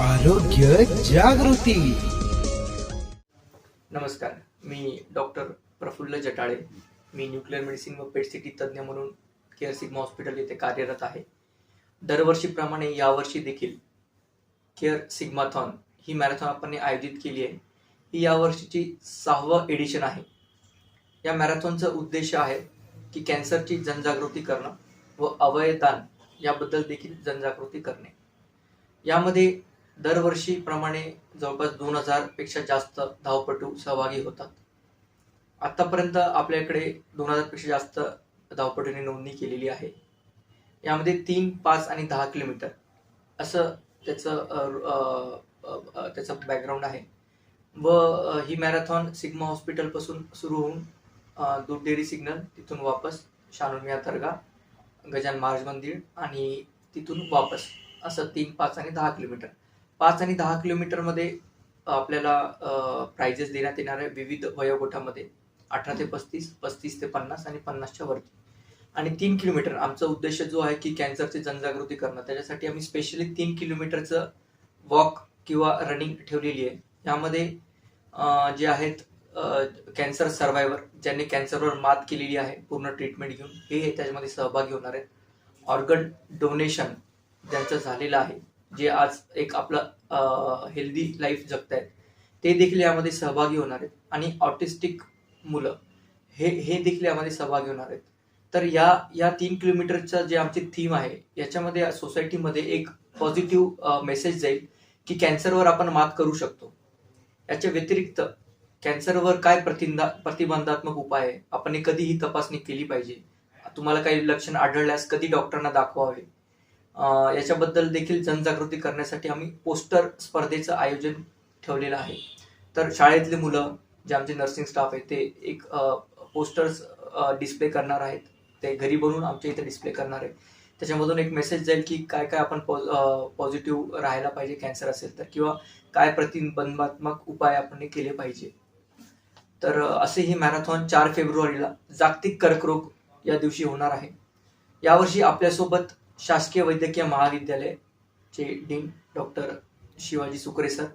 आरोग्य जागृती. नमस्कार मी डॉक्टर प्रफुल्ल जटाळे. मी न्यूक्लिअर मेडिसिन व पेट सिटी तज्ज्ञ म्हणून केअर सिग्मा हॉस्पिटल येथे कार्यरत आहे. दरवर्षीप्रमाणे यावर्षी देखील केअर सिग्माथॉन ही मॅरेथॉन आपण आयोजित केली आहे. ही यावर्षीची सहावं एडिशन आहे. या मॅरेथॉनचा उद्देश आहे की कॅन्सरची जनजागृती करणं व अवयदान याबद्दल देखील जनजागृती करणे. यामध्ये दरवर्षीप्रमाणे जवळपास दोन हजारपेक्षा जास्त धावपटू सहभागी होतात. आतापर्यंत आपल्याकडे दोन हजारपेक्षा जास्त धावपटूंनी नोंदणी केलेली आहे. यामध्ये तीन पाच आणि दहा किलोमीटर असं त्याचं त्याचं बॅकग्राऊंड आहे. व ही मॅरेथॉन सिग्मा हॉस्पिटलपासून सुरू होऊन दूध डेअरी सिग्नल तिथून वापस शानुमिया दर्गा गजान महाराज मंदिर आणि तिथून वापस असं तीन पाच आणि दहा किलोमीटर. पाच आणि दहा किलोमीटरमध्ये आपल्याला प्राइजेस देण्यात येणार आहे विविध वयोगटामध्ये अठरा ते पस्तीस पस्तीस ते पन्नास आणि पन्नासच्या वरती. आणि तीन किलोमीटर आमचा उद्देश जो आहे की कॅन्सरची जनजागृती करणं. त्याच्यासाठी आम्ही स्पेशली तीन किलोमीटरचं वॉक किंवा रनिंग ठेवलेली आहे. यामध्ये जे आहेत कॅन्सर सर्वायवर ज्यांनी कॅन्सरवर मात केलेली आहे पूर्ण ट्रीटमेंट घेऊन हे त्याच्यामध्ये सहभागी होणार आहेत. ऑर्गन डोनेशन ज्यांचं झालेलं आहे जे आज एक आपलं हेल्दी लाईफ जगतायत ते देखील यामध्ये सहभागी होणार आहेत. आणि ऑटिस्टिक मुलं हे हे देखील यामध्ये सहभागी होणार आहेत. तर या या तीन किलोमीटरचं जे आमची थीम आहे याच्यामध्ये सोसायटीमध्ये एक पॉझिटिव्ह मेसेज जाईल की कॅन्सरवर आपण मात करू शकतो. याच्या व्यतिरिक्त कॅन्सरवर काय प्रतिंदा प्रतिबंधात्मक उपाय आहे? आपण कधी ही तपासणी केली पाहिजे. तुम्हाला काही लक्षण आढळल्यास कधी डॉक्टरांना दाखवावे. याच्याबद्दल देखील जनजागृती करण्यासाठी आम्ही पोस्टर स्पर्धेचं आयोजन ठेवलेलं आहे. तर शाळेतले मुलं जे आमचे नर्सिंग स्टाफ आहे ते एक पोस्टर्स डिस्प्ले करणार आहेत. ते घरी बनवून आमच्या इथे डिस्प्ले करणार आहे त्याच्यामधून एक मेसेज जाईल की काय काय आपण पॉझिटिव्ह राहायला पाहिजे कॅन्सर असेल तर किंवा काय प्रतिबंधात्मक उपाय आपण हे केले पाहिजे. तर असे ही मॅरेथॉन चार फेब्रुवारीला जागतिक कर्करोग या दिवशी होणार आहे. यावर्षी आपल्यासोबत शासकीय वैद्यकीय महाविद्यालयचे dean doctor Shivaji Sukre sir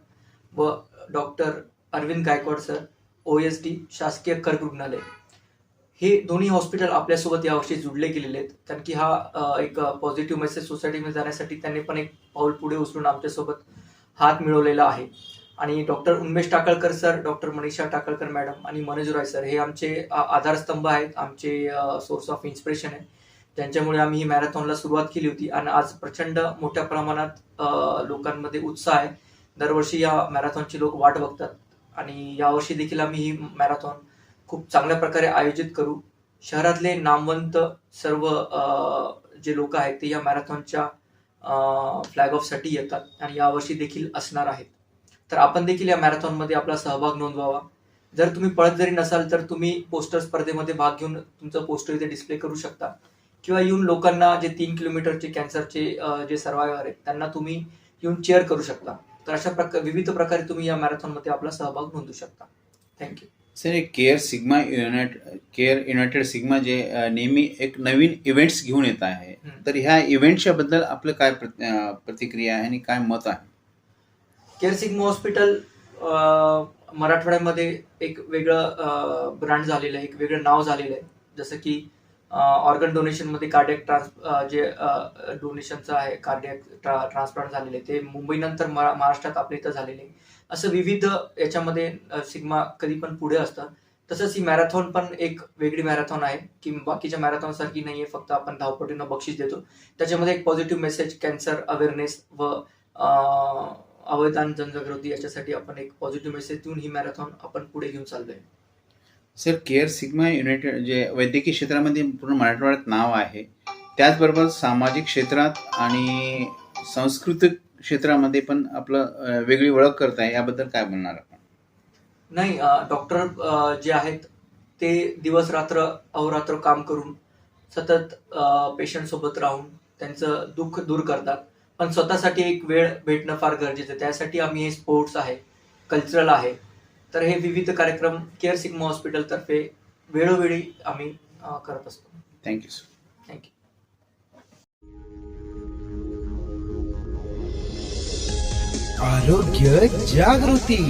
व doctor Arvind Gaikwad sir O S D शासकीय कर्क रुग्णालय. हे दोन्ही हॉस्पिटल आपल्यासोबत यावर्षी जुडले गेलेले आहेत. कारण की हा एक पॉझिटिव्ह मेसेज सोसायटीमध्ये जाण्यासाठी त्यांनी पण एक पाऊल पुढे उचलून आमच्यासोबत हात मिळवलेला आहे. आणि doctor Unmesh Takalkar sir doctor Manisha Takalkar madam आणि मनोज रॉय सर हे आमचे आधारस्तंभ आहेत. आमचे सोर्स ऑफ इन्स्पिरेशन आहे. ज्यांच्यामुळे आम्ही ही मॅरेथॉनला सुरुवात केली होती आणि आज प्रचंड मोठ्या प्रमाणात लोकांमध्ये उत्साह आहे. दरवर्षी या मॅरेथॉनची लोक वाट बघतात आणि यावर्षी देखील आम्ही ही मॅरेथॉन खूप चांगल्या प्रकारे आयोजित करू. शहरातले नामवंत सर्व अ, जे लोक आहेत ते या मॅरेथॉनच्या फ्लॅग ऑफसाठी येतात आणि यावर्षी देखील असणार आहेत. तर आपण देखील या मॅरेथॉनमध्ये आपला सहभाग नोंदवावा. जर तुम्ही पळत जरी नसाल तर तुम्ही पोस्टर स्पर्धेमध्ये भाग घेऊन तुमचं पोस्टर इथे डिस्प्ले करू शकता. किंवा येऊन लोकांना जे तीन किलोमीटरचे कॅन्सरचे जे सर्वायवर आहेत त्यांना तुम्ही येऊन चेअर करू शकता. तर अशा प्रकार विविध प्रकारे तुम्ही या मॅरेथॉनमध्ये आपला सहभाग नोंदवू शकता. थँक्यू सर एक care Sigma unite care United Sigma जे नेहमी एक नवीन इव्हेंट्स घेऊन येत आहे. तर ह्या इव्हेंटच्या बद्दल आपलं काय प्रतिक्रिया आहे आणि काय मत आहे? केअर सिग्मा हॉस्पिटल मराठवाड्यामध्ये एक वेगळं ब्रँड झालेलं आहे एक वेगळं नाव झालेलं आहे. जसं की ऑर्गन डोनेशनमध्ये कार्डियक ट्रान्स जे डोनेशनचं आहे कार्डियक ट्रान्सप्लांट झालेले ते मुंबईनंतर महा- महाराष्ट्रात आपल्या इथं झालेले. असं विविध याच्यामध्ये सिग्मा कधी पण पुढे असतं. तसंच ही मॅरेथॉन पण एक वेगळी मॅरेथॉन आहे की बाकीच्या मॅरेथॉन सारखी नाही आहे फक्त आपण धावपटीनं बक्षीस देतो. त्याच्यामध्ये एक पॉझिटिव्ह मेसेज कॅन्सर अवेअरनेस व अवैधान जनजागृती याच्यासाठी आपण एक पॉझिटिव्ह मेसेज देऊन ही मॅरेथॉन आपण पुढे घेऊन चाललोय. सर केअर सिग्मा युनायटेड जे वैद्यकीय क्षेत्रामध्ये पूर्ण मराठवाड्यात नाव आहे त्याचबरोबर सामाजिक क्षेत्रात आणि सांस्कृतिक क्षेत्रामध्ये पण आपलं वेगळी ओळख करत आहे याबद्दल काय बोलणार आपण? नाही डॉक्टर जे आहेत ते दिवस रात्र अहोरात्र काम करून सतत पेशंट सोबत राहून त्यांचं दुःख दूर करतात. पण स्वतःसाठी एक वेळ भेटणं फार गरजेचं त्यासाठी आम्ही हे स्पोर्ट्स आहे कल्चरल आहे. तर हे विविध कार्यक्रम केअर सिग्मा हॉस्पिटलतर्फे वेळोवेळी आम्ही करत असतो. थँक्यू सर थँक्यू आरोग्य जागृती.